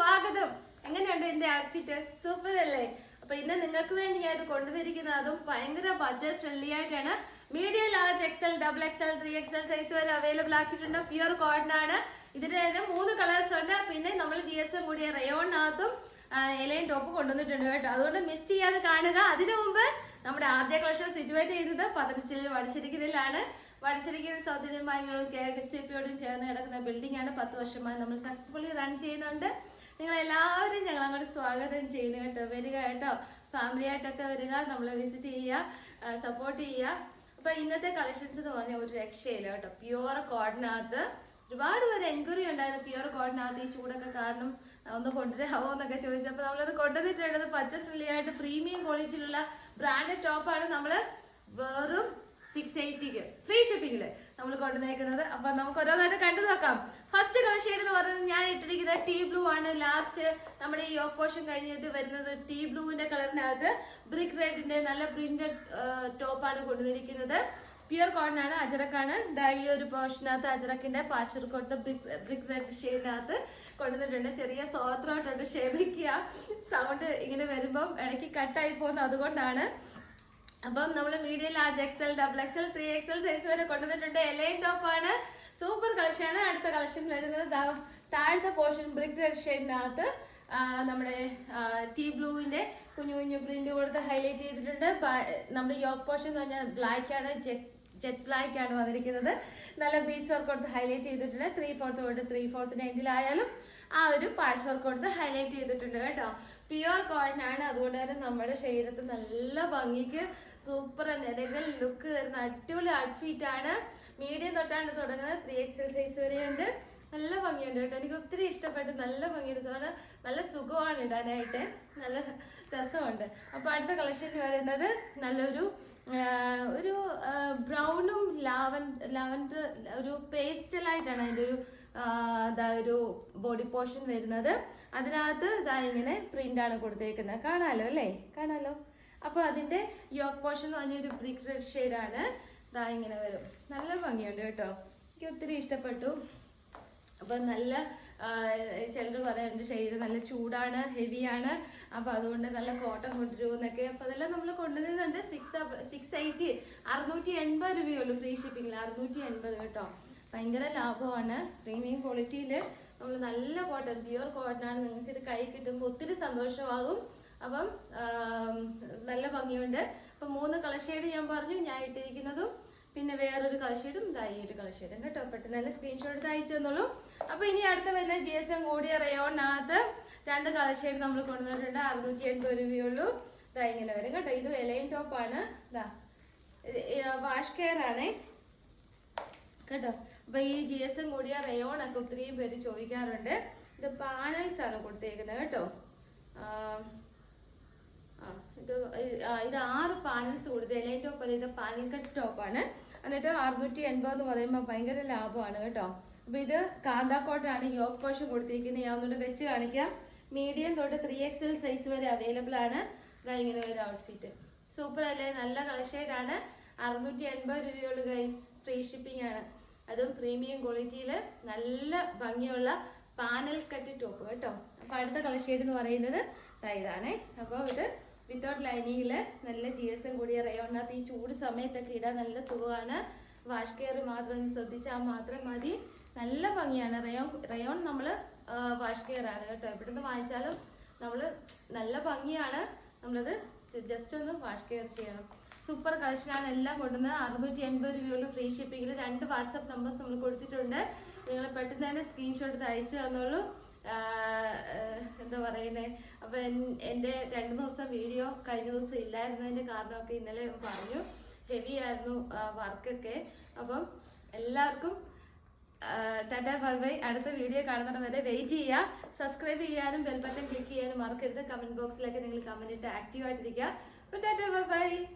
സ്വാഗതം. എങ്ങനെയുണ്ട് എന്റെ ഔട്ട്ഫിറ്റ് സൂപ്പർ അല്ലേ? അപ്പൊ ഇന്ന് നിങ്ങൾക്ക് വേണ്ടി ഞാൻ ഇത് കൊണ്ടുവന്നിരിക്കുന്നത് അതും ഭയങ്കര ബഡ്ജറ്റ് ഫ്രണ്ട്ലി ആയിട്ടാണ്. Medium large XL double XL three XL size വരെ അവൈലബിൾ ആക്കിയിട്ടുണ്ട്. പ്യുർ കോട്ടൺ ആണ്. ഇതിന്റെ തന്നെ മൂന്ന് കളേഴ്സ് ഉണ്ട്. പിന്നെ നമ്മൾ ജി എസ് എം കൂടിയ റയോണിനകത്തും എലൈൻ ടോപ്പ് കൊണ്ടുവന്നിട്ടുണ്ട് കേട്ടോ. അതുകൊണ്ട് മിസ് ചെയ്യാതെ കാണുക. അതിനു മുമ്പ് നമ്മുടെ ആദ്യ കളക്ഷൻ സിറ്റുവേറ്റ് ചെയ്തത് പതിനഞ്ചിൽ വടശ്ശേരിക്കലിലാണ്. വടശ്ശേരിക്കൽ സൗജന്യമായും കെ എസ് എഫ് ചേർന്ന് കിടക്കുന്ന ബിൽഡിംഗ് ആണ്. പത്ത് വർഷമായി നമ്മൾ സക്സസ്ഫുള്ളി റൺ ചെയ്യുന്നുണ്ട്. നിങ്ങൾ എല്ലാവരും ഞങ്ങൾ അങ്ങോട്ട് സ്വാഗതം ചെയ്യുന്നു കേട്ടോ. വരിക കേട്ടോ. ഫാമിലി ആയിട്ടൊക്കെ വരിക നമ്മളെ വിസിറ്റ് ചെയ്യുക സപ്പോർട്ട് ചെയ്യുക. അപ്പൊ ഇന്നത്തെ കളക്ഷൻസ് എന്ന് പറഞ്ഞാൽ ഒരു രക്ഷയില്ല കേട്ടോ. പ്യുവർ കോഡിനകത്ത് ഒരുപാട് പേര് എൻക്വയറി ഉണ്ടായിരുന്നു പ്യുവർ കോഡിനകത്ത് ഈ ചൂടൊക്കെ കാരണം ഒന്ന് കൊണ്ടുവരാമോ എന്നൊക്കെ ചോദിച്ചപ്പോൾ നമ്മളത് കൊണ്ടുവന്നിട്ടുള്ളത് പച്ച ഫ്രീ ആയിട്ട് പ്രീമിയം ക്വാളിറ്റിയിലുള്ള ബ്രാൻഡഡ് ടോപ്പാണ് നമ്മൾ വെറും സിക്സ് എയ്റ്റിക്ക് ഫ്രീ ഷിപ്പിംഗിൽ നമ്മൾ കൊണ്ടുവന്നേക്കുന്നത്. അപ്പൊ നമുക്ക് ഓരോന്നായിട്ട് കണ്ടു നോക്കാം. ഫസ്റ്റ് കളർ ഷെയ്ഡ് എന്ന് പറയുന്നത് ഞാൻ ഇട്ടിരിക്കുന്നത് ടീ ബ്ലൂ ആണ്. ലാസ്റ്റ് നമ്മുടെ ഈ ഓപ്പോഷൻ പോഷൻ കഴിഞ്ഞിട്ട് വരുന്നത് ടീ ബ്ലൂവിന്റെ കളറിനകത്ത് ബ്രിക്ക് റെഡിന്റെ നല്ല പ്രിന്റഡ് ടോപ്പാണ് കൊണ്ടുവന്നിരിക്കുന്നത്. പ്യുർ കോട്ടൺ ആണ് അജറക്കാണ്. ഈ ഒരു പോർഷനകത്ത് അജറക്കിന്റെ പാച്ചർ കോട്ട് ബ്രിക്ക് റെഡ് ഷെയ്ഡിനകത്ത് കൊണ്ടുവന്നിട്ടുണ്ട്. ചെറിയ സോത്രോട്ടുണ്ട് ക്ഷമിക്കുക സൗണ്ട് ഇങ്ങനെ വരുമ്പം ഇടയ്ക്ക് കട്ടായി പോകുന്നത് അതുകൊണ്ടാണ്. അപ്പം നമ്മൾ medium large XL double XL three XL size വരെ കൊണ്ടുവന്നിട്ടുണ്ട്. എലൈൻ ടോപ്പ് ആണ് സൂപ്പർ കളക്ഷൻ ആണ് അടുത്ത കളക്ഷൻ വരുന്നത്. താഴത്തെ പോർഷൻ ബ്രിക്ക് റെഡ് ഷെയ്ഡിനകത്ത് നമ്മുടെ ടീ ബ്ലൂവിന്റെ കുഞ്ഞു കുഞ്ഞു പ്രിന്റ് കൊടുത്ത് ഹൈലൈറ്റ് ചെയ്തിട്ടുണ്ട്. നമ്മുടെ യോക്ക് പോർഷൻ എന്ന് പറഞ്ഞാൽ ബ്ലാക്ക് ആണ് ജെറ്റ് ബ്ലാക്ക് ആണ് വന്നിരിക്കുന്നത്. നല്ല ബീച്ച് വർക്ക് കൊടുത്ത് ഹൈലൈറ്റ് ചെയ്തിട്ടുണ്ട്. ത്രീ ഫോർത്ത് തൊട്ട് ത്രീ ഫോർത്തിന് എൻഡിലായാലും ആ ഒരു പാച്ച് വർക്ക് കൊടുത്ത് ഹൈലൈറ്റ് ചെയ്തിട്ടുണ്ട് കേട്ടോ. പ്യുവർ കോട്ടൺ ആണ്. അതുകൊണ്ട് തന്നെ നമ്മുടെ ശരീരത്തിൽ നല്ല ഭംഗിക്ക് സൂപ്പർ നെരകൽ ലുക്ക് തരുന്ന അടിപൊളി ഔട്ട്ഫിറ്റ് ആണ്. മീഡിയം തൊട്ടാണ് തുടങ്ങുന്നത്. ത്രീ എൽ സൈസ് വരെയുണ്ട്. നല്ല ഭംഗിയുണ്ട് കേട്ടോ. എനിക്ക് ഒത്തിരി ഇഷ്ടപ്പെട്ടു. നല്ല ഭംഗിയുണ്ട്. കാരണം നല്ല സുഖമാണ് ഇടാനായിട്ട്. നല്ല രസമുണ്ട്. അപ്പോൾ അടുത്ത കളക്ഷൻ വരുന്നത് നല്ലൊരു ഒരു ബ്രൗണും ലാവൻ ലാവൻഡർ ഒരു പേസ്റ്റലായിട്ടാണ് അതിന്റെ ഒരു ഇതാ ഒരു ബോഡി പോർഷൻ വരുന്നത്. അതിനകത്ത് ഇതാ ഇങ്ങനെ പ്രിന്റ് ആണ് കൊടുത്തേക്കുന്നത്. കാണാലോ അല്ലേ? കാണാലോ? അപ്പോൾ അതിന്റെ യോക്ക് പോർഷൻ എന്ന് പറഞ്ഞൊരു ബ്രിക്ക് റെഡ് ഷെയ്ഡാണ്. ഇതാ ഇങ്ങനെ വരും. നല്ല ഭംഗിയുണ്ട് കേട്ടോ. എനിക്ക് ഒത്തിരി ഇഷ്ടപ്പെട്ടു. അപ്പൊ നല്ല ചിലർ പറയാറുണ്ട് ശരീരം നല്ല ചൂടാണ് ഹെവിയാണ്. അപ്പൊ അതുകൊണ്ട് നല്ല കോട്ടൺ കൊണ്ടുവരുമെന്നൊക്കെ അപ്പൊ അതെല്ലാം നമ്മൾ കൊണ്ടുവരുന്നുണ്ട്. സിക്സ് സിക്സ് എയ്റ്റി അറുന്നൂറ്റി എൺപത് രൂപയുള്ളൂ ഫ്രീ ഷിപ്പിങ്ങിൽ അറുന്നൂറ്റി എൺപത് കേട്ടോ. ഭയങ്കര ലാഭമാണ്. പ്രീമിയം ക്വാളിറ്റിയിൽ നമ്മൾ നല്ല കോട്ടൺ പ്യുവർ കോട്ടൺ ആണ്. നിങ്ങൾക്ക് ഇത് കൈ കിട്ടുമ്പോൾ ഒത്തിരി സന്തോഷമാകും. അപ്പം നല്ല ഭംഗിയുണ്ട്. അപ്പൊ മൂന്ന് കളർ ഞാൻ പറഞ്ഞു ഞാൻ ഇട്ടിരിക്കുന്നതും പിന്നെ വേറൊരു കളർ ഇതാ ഈ ഒരു കളർ കേട്ടോ. പെട്ടെന്ന് തന്നെ സ്ക്രീൻഷോട്ട് എടുത്ത് അയച്ചു തന്നോളൂ. അപ്പൊ ഇനി അടുത്ത വരുന്ന ജി എസ് എം കൂടിയ റയോണിനകത്ത് രണ്ട് കളർ നമ്മൾ കൊണ്ടുവന്നിട്ടുണ്ട്. അറുന്നൂറ്റി എൺപത് രൂപയുള്ളൂ. ഇതാ ഇങ്ങനെ വരും കേട്ടോ. ഇത് എലൈൻ ടോപ്പാണ് ഇതാ വാഷ് കെയർ ആണേ. കേട്ടോ. അപ്പൊ ഈ ജി എസ് എം കൂടിയ റയോൺ ഒക്കെ ഒത്തിരി പേര് ചോദിക്കാറുണ്ട്. ഇത് പാനൽസ് ആണ് കൊടുത്തേക്കുന്നത് കേട്ടോ. ഇത് ആറ് പാനൽസ് കൊടുത്ത് എലൈൻ ടോപ്പ് ഇത് പാനൽ കട്ട് ടോപ്പാണ് എന്നിട്ട് അറുന്നൂറ്റി എൺപത് എന്ന് പറയുമ്പോൾ ഭയങ്കര ലാഭമാണ് കേട്ടോ. അപ്പോൾ ഇത് കാന്താക്കോട്ടാണ് യോഗ് പോഷൻ കൊടുത്തിരിക്കുന്നത്. ഞാൻ ഒന്നുകൂടെ വെച്ച് കാണിക്കാം. മീഡിയം തൊട്ട് ത്രീ എക്സ് എൽ സൈസ് വരെ അവൈലബിൾ ആണ്. ഇതാ ഇങ്ങനെ ഒരു ഔട്ട്ഫിറ്റ് സൂപ്പർ അല്ലേ? നല്ല കളർ ആണ്. അറുന്നൂറ്റി എൺപത് രൂപയുള്ളൂ ഗൈസ് ഫ്രീ ഷിപ്പിംഗ് ആണ്. അതും പ്രീമിയം ക്വാളിറ്റിയിൽ നല്ല ഭംഗിയുള്ള പാനൽ കട്ട് ടോപ്പ് കേട്ടോ. അപ്പോൾ അടുത്ത കളർ എന്ന് പറയുന്നത് ഇതാണേ. അപ്പോൾ ഇത് വിത്തൗട്ട് ലൈനിങ്ങിൽ നല്ല ജി എസ് എം കൂടിയ റയോണിനകത്ത് ഈ ചൂട് സമയത്തൊക്കെ ഇടാൻ നല്ല സുഖമാണ്. വാഷ് കെയർ മാത്രം ശ്രദ്ധിച്ചാൽ മാത്രം മതി. നല്ല ഭംഗിയാണ്. റയോൺ റയോൺ നമ്മൾ വാഷ് കെയർ ആണ് കേട്ടോ. എവിടുന്ന് വാങ്ങിച്ചാലും നമ്മൾ നല്ല ഭംഗിയാണ്. നമ്മളത് ജസ്റ്റ് ഒന്ന് വാഷ് കെയർ ചെയ്യണം. സൂപ്പർ കളക്ഷനാണ് എല്ലാം കൊണ്ടുവന്നത്. അറുന്നൂറ്റി എൺപത് രൂപയുള്ള ഫ്രീ ഷിപ്പിങ്ങിൽ രണ്ട് വാട്സപ്പ് നമ്പേഴ്സ് നമ്മൾ കൊടുത്തിട്ടുണ്ട്. നിങ്ങൾ പെട്ടെന്ന് തന്നെ സ്ക്രീൻഷോട്ട് അയച്ചു തന്നോളൂ. എന്താ പറയുന്നത് അപ്പൊ എൻ- എന്റെ രണ്ട് ദിവസം വീഡിയോ കഴിഞ്ഞ ദിവസം ഇല്ലായിരുന്നതിന്റെ കാരണമൊക്കെ ഇന്നലെ പറഞ്ഞു. ഹെവി ആയിരുന്നു വർക്കൊക്കെ അപ്പം എല്ലാവർക്കും ടാറ്റ ബൈ ബൈ. അടുത്ത വീഡിയോ കാണുന്നത് വരെ വെയിറ്റ് ചെയ്യുക. സബ്സ്ക്രൈബ് ചെയ്യാനും ബെൽബട്ടൺ ക്ലിക്ക് ചെയ്യാനും മറക്കരുത്. കമന്റ് ബോക്സിലൊക്കെ നിങ്ങൾ കമന്റ് ഇട്ട് ആക്റ്റീവ് ആയിട്ടിരിക്കുക. Tata tata bye bye.